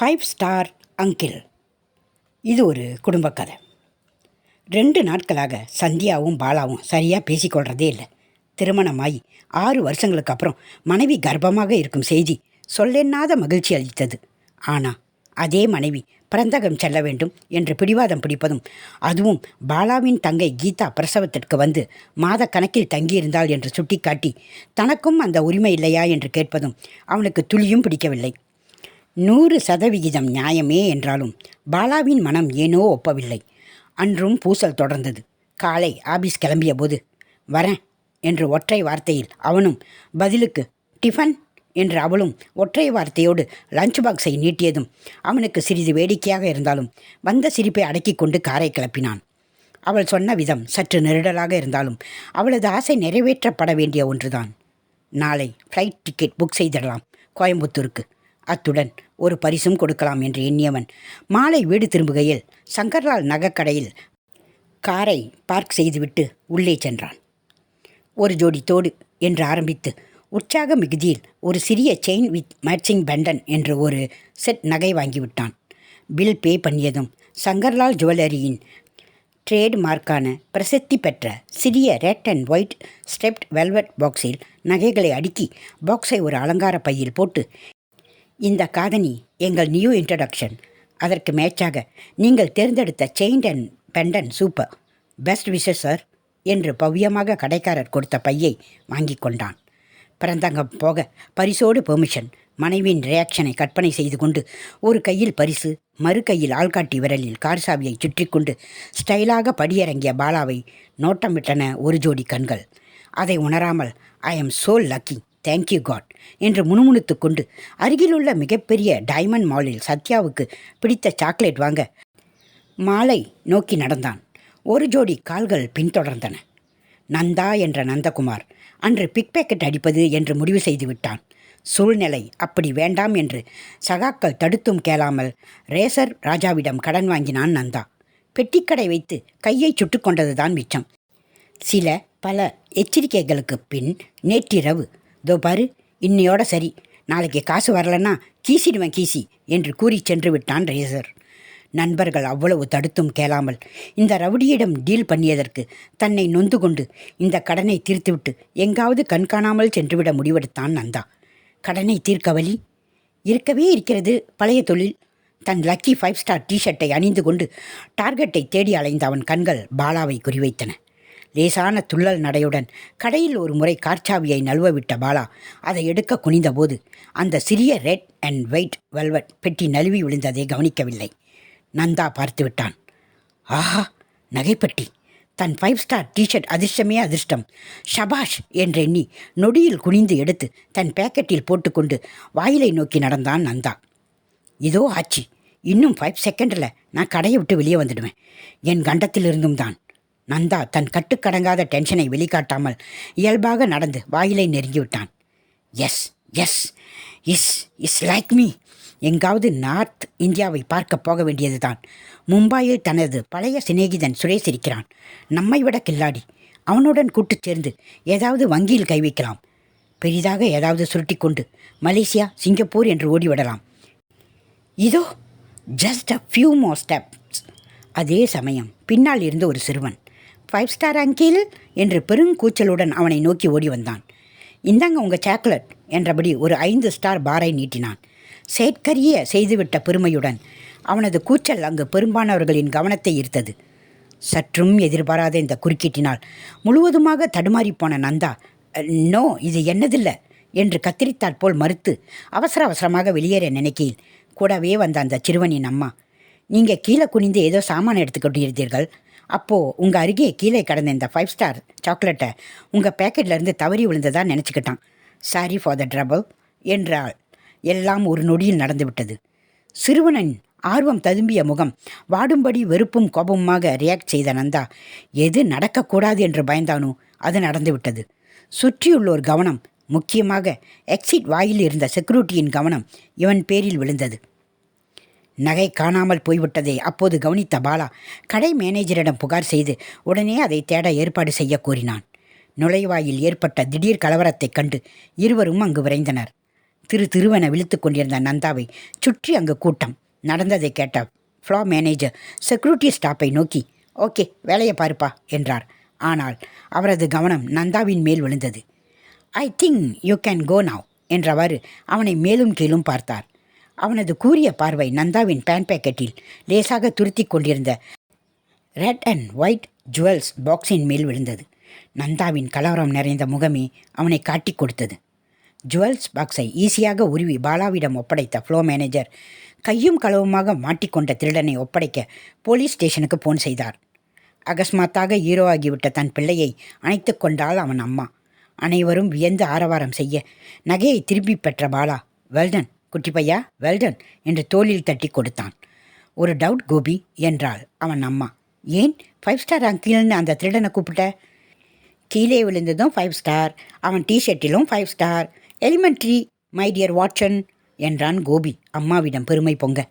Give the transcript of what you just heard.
Five star uncle. இது ஒரு குடும்ப கதை. ரெண்டு நாட்களாக சந்தியாவும் பாலாவும் சரியாக பேசிக்கொள்கிறதே இல்லை. திருமணமாகி ஆறு வருஷங்களுக்கு அப்புறம் மனைவி கர்ப்பமாக இருக்கும் செய்தி சொல்லெண்ணாத மகிழ்ச்சி அளித்தது. ஆனால் அதே மனைவி பிறந்தகம் செல்ல வேண்டும் என்று பிடிவாதம் பிடிப்பதும் அதுவும் பாலாவின் தங்கை கீதா பிரசவத்திற்கு வந்து மாத கணக்கில் தங்கியிருந்தாள் என்று சுட்டிக்காட்டி தனக்கும் அந்த உரிமை இல்லையா என்று கேட்பதும் அவனுக்கு துளியும் பிடிக்கவில்லை. நூறு சதவிகிதம் நியாயமே என்றாலும் பாலாவின் மனம் ஏனோ ஒப்பவில்லை. அன்றும் பூசல் தொடர்ந்தது. காலை ஆபீஸ் கிளம்பிய போது வரேன் என்று ஒற்றை வார்த்தையில் அவனும் பதிலுக்கு டிஃபன் என்று அவளும் ஒற்றை வார்த்தையோடு லஞ்ச் பாக்ஸை நீட்டியதும் அவனுக்கு சிறிது வேடிக்கையாக இருந்தாலும் வந்த சிரிப்பை அடக்கி கொண்டு காரை கிளப்பினான். அவள் சொன்ன விதம் சற்று நெருடலாக இருந்தாலும் அவளது ஆசை நிறைவேற்றப்பட வேண்டிய ஒன்றுதான். நாளை ஃப்ளைட் டிக்கெட் புக் செய்திடலாம் கோயம்புத்தூருக்கு. அத்துடன் ஒரு பரிசும் கொடுக்கலாம் என்று எண்ணியவன் மாலை வீடு திரும்புகையில் சங்கர்லால் நகைக்கடையில் காரை பார்க் செய்துவிட்டு உள்ளே சென்றான். ஒரு ஜோடி தோடு என்று ஆரம்பித்து உற்சாக மிகுதியில் ஒரு சிறிய செயின் வித் மேட்சிங் பெண்டன் என்று ஒரு செட் நகை வாங்கிவிட்டான். பில் பே பண்ணியதும் சங்கர்லால் ஜுவல்லரியின் ட்ரேட் மார்க்கான பிரசித்தி பெற்ற சிறிய red and white stepped velvet பாக்ஸில் நகைகளை அடுக்கி பாக்ஸை ஒரு அலங்கார பையில் போட்டு இந்த காதணி எங்கள் நியூ இன்ட்ரடக்ஷன். அதற்கு மேட்சாக நீங்கள் தேர்ந்தெடுத்த chain and pendant super best wishes sir என்று பவ்யமாக கடைக்காரர் கொடுத்த பையை வாங்கி கொண்டான். பிறந்தங்கம் போக பரிசோடு பெர்மிஷன் மனைவியின் ரியாக்ஷனை கற்பனை செய்து கொண்டு ஒரு கையில் பரிசு மறு கையில் ஆள்காட்டி விரலில் கார் சாவியை சுற்றி கொண்டு ஸ்டைலாக படியிறங்கிய பாலாவை நோட்டமிட்டன ஒரு ஜோடி கண்கள். அதை உணராமல் I am so lucky thank you God என்று முணுமுணுத்து கொண்டு அருகிலுள்ள மிகப்பெரிய டைமண்ட் மாலில் சத்யாவுக்கு பிடித்த சாக்லேட் வாங்க மாலை நோக்கி நடந்தான். ஒரு ஜோடி கால்கள் பின்தொடர்ந்தன. நந்தா என்ற நந்தகுமார் அன்று பிக் பேக்கெட் அடிப்பது என்று முடிவு செய்து விட்டான். சூழ்நிலை அப்படி வேண்டாம் என்று சகாக்கள் தடுத்தும் கேளாமல் ரேசர் ராஜாவிடம் கடன் வாங்கினான் நந்தா. பெட்டிக்கடை வைத்து கையை சுட்டுக்கொண்டதுதான் மிச்சம். சில பல எச்சரிக்கைகளுக்கு பின் நேற்றிரவு தோ பாரு இன்னையோட சரி. நாளைக்கு காசு வரலன்னா கீசிடுவேன் கீசி என்று கூறி சென்று விட்டான் ரேசர். நண்பர்கள் அவ்வளவு தடுத்தும் கேளாமல் இந்த ரவுடியிடம் டீல் பண்ணியதற்கு தன்னை நொந்து கொண்டு இந்த கடனை தீர்த்துவிட்டு எங்காவது கண்காணாமல் சென்றுவிட முடிவெடுத்தான் நந்தா. கடனை தீர்க்க வழி? இருக்கவே இருக்கிறது பழைய தொழில். தன் லக்கி ஃபைவ் ஸ்டார் டிஷர்ட்டை அணிந்து கொண்டு டார்கெட்டை தேடி அலைந்த அவன் கண்கள் பாலாவை குறிவைத்தன. லேசான துள்ளல் நடையுடன் கடையில் ஒரு முறை கார்ச்சாவியை நழுவ விட்ட பாலா அதை எடுக்க குனிந்தபோது அந்த சிறிய ரெட் அண்ட் ஒயிட் வெல்வெட் பெட்டி நழுவி விழுந்ததை கவனிக்கவில்லை. நந்தா பார்த்து விட்டான் ஆஹா நகைப்பட்டி. தன் ஃபைவ் ஸ்டார் டிஷர்ட் அதிர்ஷ்டமே அதிர்ஷ்டம். ஷபாஷ் என்றெண்ணி நொடியில் குனிந்து எடுத்து தன் பேக்கெட்டில் போட்டுக்கொண்டு வாயிலை நோக்கி நடந்தான் நந்தா. இதோ ஆச்சு இன்னும் ஃபைவ் செகண்டில் நான் கடையை விட்டு வெளியே வந்துடுவேன். என் கண்டத்திலிருந்தும் தான் நந்தா தன் கட்டுக்கடங்காத டென்ஷனை வெளிக்காட்டாமல் இயல்பாக நடந்து வாயிலை நெருங்கிவிட்டான். Yes yes is is like me எங்காவது நார்த் இந்தியாவை பார்க்க போக வேண்டியதுதான். மும்பாயில் தனது பழைய சிநேகிதன் சுரேஷ் இருக்கிறான். நம்மை விட கில்லாடி அவனுடன் கூட்டுச் சேர்ந்து ஏதாவது வங்கியில் கை வைக்கலாம். பெரிதாக ஏதாவது சுருட்டி கொண்டு மலேசியா சிங்கப்பூர் என்று ஓடிவிடலாம். இதோ just a few more steps அதே சமயம் பின்னால் இருந்த ஒரு சிறுவன் ஃபைவ் ஸ்டார் அங்கிள் என்று பெருங்கூச்சலுடன் அவனை நோக்கி ஓடி வந்தான். இந்தாங்க உங்கள் சாக்லேட் என்றபடி ஒரு ஐந்து ஸ்டார் பாரை நீட்டினான். சேட்கரிய செய்துவிட்ட பெருமையுடன் அவனது கூச்சல் அங்கு பெரும்பாலானவர்களின் கவனத்தை ஈர்த்தது. சற்றும் எதிர்பாராத இந்த குறுக்கீட்டினால் முழுவதுமாக தடுமாறிப்போன நந்தா நோ இது என்னதில்லை என்று கத்திரித்தாற் போல் மறுத்து அவசர அவசரமாக வெளியேற நினைக்கையில் கூடவே வந்த அந்த சிறுவனின் அம்மா நீங்கள் கீழே குனிந்து ஏதோ சாமான் எடுத்துக்கொண்டிருந்தீர்கள் அப்போது உங்கள் அருகே கீழே கடந்த இந்த ஃபைவ் ஸ்டார் சாக்லேட்டை உங்கள் பேக்கெட்லேருந்து தவறி விழுந்ததாக நினச்சிக்கிட்டான். சாரி ஃபார் த ட்ரபிள் என்றால் எல்லாம் ஒரு நொடியில் நடந்துவிட்டது சிறுவனின் ஆர்வம் ததும்பிய முகம் வாடும்படி வெறுப்பும் கோபமுமாக ரியாக்ட் செய்த நந்தா எது நடக்கக்கூடாது என்று பயந்தானோ அது நடந்துவிட்டது சுற்றியுள்ளோர் கவனம் முக்கியமாக எக்ஸிட் வாயில் இருந்த செக்யூரிட்டியின் கவனம் இவன் பேரில் விழுந்தது. நகை காணாமல் போய்விட்டதை. அப்போது கவனித்த பாலா கடை மேனேஜரிடம் புகார் செய்து உடனே அதை தேட ஏற்பாடு செய்ய கூறினான் நுழைவாயில் ஏற்பட்ட திடீர் கலவரத்தைக் கண்டு இருவரும் அங்கு விரைந்தனர். திரு திருவென விழித்து கொண்டிருந்த நந்தாவை சுற்றி அங்கு கூட்டம். நடந்ததை கேட்ட ஃப்ளோ மேனேஜர் செக்யூரிட்டி ஸ்டாப்பை நோக்கி ஓகே வேலையை பாருப்பா என்றார். ஆனால் அவரது கவனம் நந்தாவின் மேல் விழுந்தது. I think you can go now என்றவாறு அவனை மேலும் கீழும் பார்த்தார். அவனது கூறிய பார்வை நந்தாவின் பேன் பேக்கெட்டில் லேசாக துருத்தி கொண்டிருந்த ரெட் அண்ட் ஒயிட் ஜுவல்ஸ் பாக்ஸின் மேல் விழுந்தது. நந்தாவின் கலவரம் நிறைந்த முகமே அவனை காட்டிக் கொடுத்தது. ஜுவல்ஸ் பாக்ஸை ஈஸியாக உருவி பாலாவிடம் ஒப்படைத்த ஃப்ளோ மேனேஜர் கையும் களவுமாக மாட்டிக்கொண்ட திருடனை ஒப்படைக்க போலீஸ் ஸ்டேஷனுக்கு போன் செய்தார். அகஸ்மாத்தாக ஹீரோ ஆகிவிட்ட தன் பிள்ளையை அணைத்து கொண்டாள் அவன் அம்மா. அனைவரும் வியந்து ஆரவாரம் செய்ய நகையை திரும்பி பெற்ற பாலா வெல்டன் குட்டி பையா வெல்டன் என்று தோளில் தட்டி கொடுத்தான். ஒரு டவுட் கோபி என்றாள் அவன் அம்மா. ஏன்? ஃபைவ் ஸ்டார் அங்கிள்னு அந்த திருடனை கூப்பிட்ட? கீழே விழுந்ததும் ஃபைவ் ஸ்டார் அவன் டிஷர்ட்டிலும் five star elementary my dear Watson என்றான் கோபி அம்மாவிடம் பெருமை பொங்க.